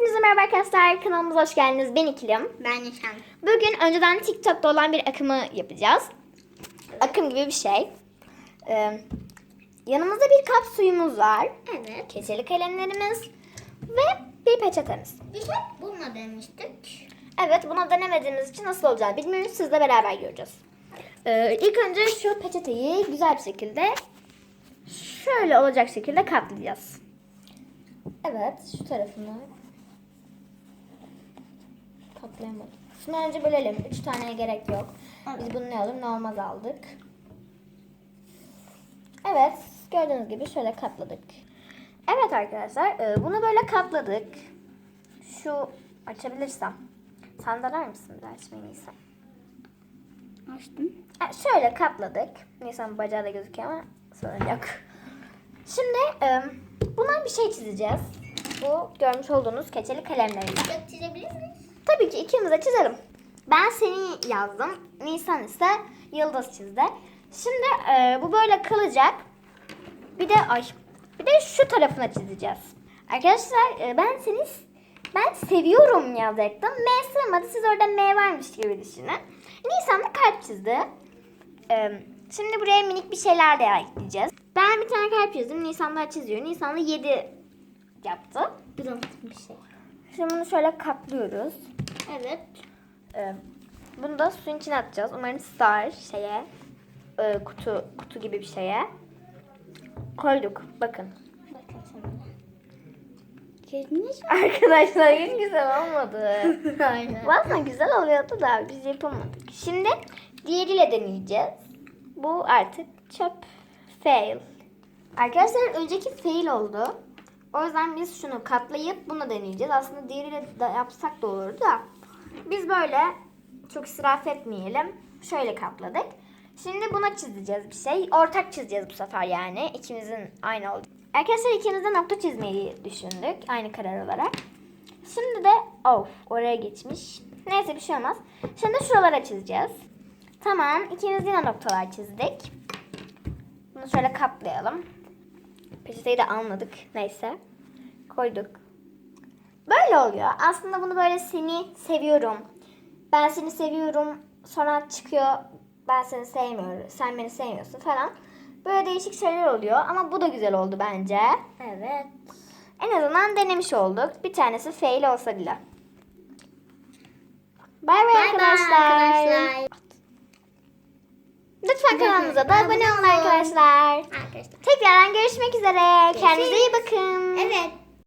Hepinize merhaba arkadaşlar. Kanalımıza hoş geldiniz. Ben İkilim. Ben Nişan. Bugün önceden TikTok'ta olan bir akımı yapacağız. Akım gibi bir şey. Ee, yanımızda bir kap suyumuz var. Evet. Keseli kalemlerimiz ve bir peçetemiz. Biz hep bununla demiştik. Evet bunu denemediğimiz için nasıl olacağını bilmiyoruz. Sizle beraber göreceğiz. Ee, ilk önce şu peçeteyi güzel bir şekilde şöyle olacak şekilde katlayacağız. Evet şu tarafını katlayamadım. Şunu önce bölelim. Üç taneye gerek yok. Biz bunu ne olur ne olmaz aldık. Evet gördüğünüz gibi şöyle katladık. Evet arkadaşlar e, bunu böyle katladık. Şu açabilirsem. Sen dener misin bir açmayı Nisan? Açtım. Ha, şöyle katladık. Nisan bacağı da gözüküyor ama sorun yok. Şimdi e, buna bir şey çizeceğiz. Bu görmüş olduğunuz keçeli kalemleriyle. Çok çizebilir miyiz? Tabii ki ikimiz de çizelim. Ben seni yazdım. Nisan ise yıldız çizdi. Şimdi e, bu böyle kalacak. Bir de ay bir de şu tarafına çizeceğiz. Arkadaşlar e, ben seni ben seviyorum yazacaktım. M sığmadı. Siz orada M varmış gibi düşünün. Nisan da kalp çizdi. E, şimdi buraya minik bir şeyler de ekleyeceğiz. Ben bir tane kalp çizdim. Nisan da çiziyor. Nisan da 7 yaptı. Biraz bir şey. Şimdi bunu şöyle katlıyoruz. Evet. Ee, bunu da suyun içine atacağız. Umarım star şeye e, kutu kutu gibi bir şeye koyduk. Bakın. Arkadaşlar hiç güzel olmadı. Aynen. Bazen güzel oluyordu da biz yapamadık. Şimdi diğeriyle deneyeceğiz. Bu artık çöp. Fail. Arkadaşlar önceki fail oldu. O yüzden biz şunu katlayıp bunu deneyeceğiz. Aslında diğeriyle de yapsak da olurdu da. Biz böyle çok israf etmeyelim. Şöyle katladık. Şimdi buna çizeceğiz bir şey. Ortak çizeceğiz bu sefer yani. İkimizin aynı oldu. Arkadaşlar ikimiz de nokta çizmeyi düşündük. Aynı karar olarak. Şimdi de of oraya geçmiş. Neyse bir şey olmaz. Şimdi şuralara çizeceğiz. Tamam ikimiz yine noktalar çizdik. Bunu şöyle katlayalım. Peçeteyi de almadık. Neyse. Koyduk. Böyle oluyor. Aslında bunu böyle seni seviyorum. Ben seni seviyorum. Sonra çıkıyor ben seni sevmiyorum. Sen beni sevmiyorsun falan. Böyle değişik şeyler oluyor. Ama bu da güzel oldu bence. Evet. En azından denemiş olduk. Bir tanesi fail olsa bile. Bay bay arkadaşlar. arkadaşlar. Lütfen kanalımıza da Abone olun arkadaşlar. Arkadaşlar. Tekrardan görüşmek üzere. Kendinize iyi Görüşürüz. bakın. Evet.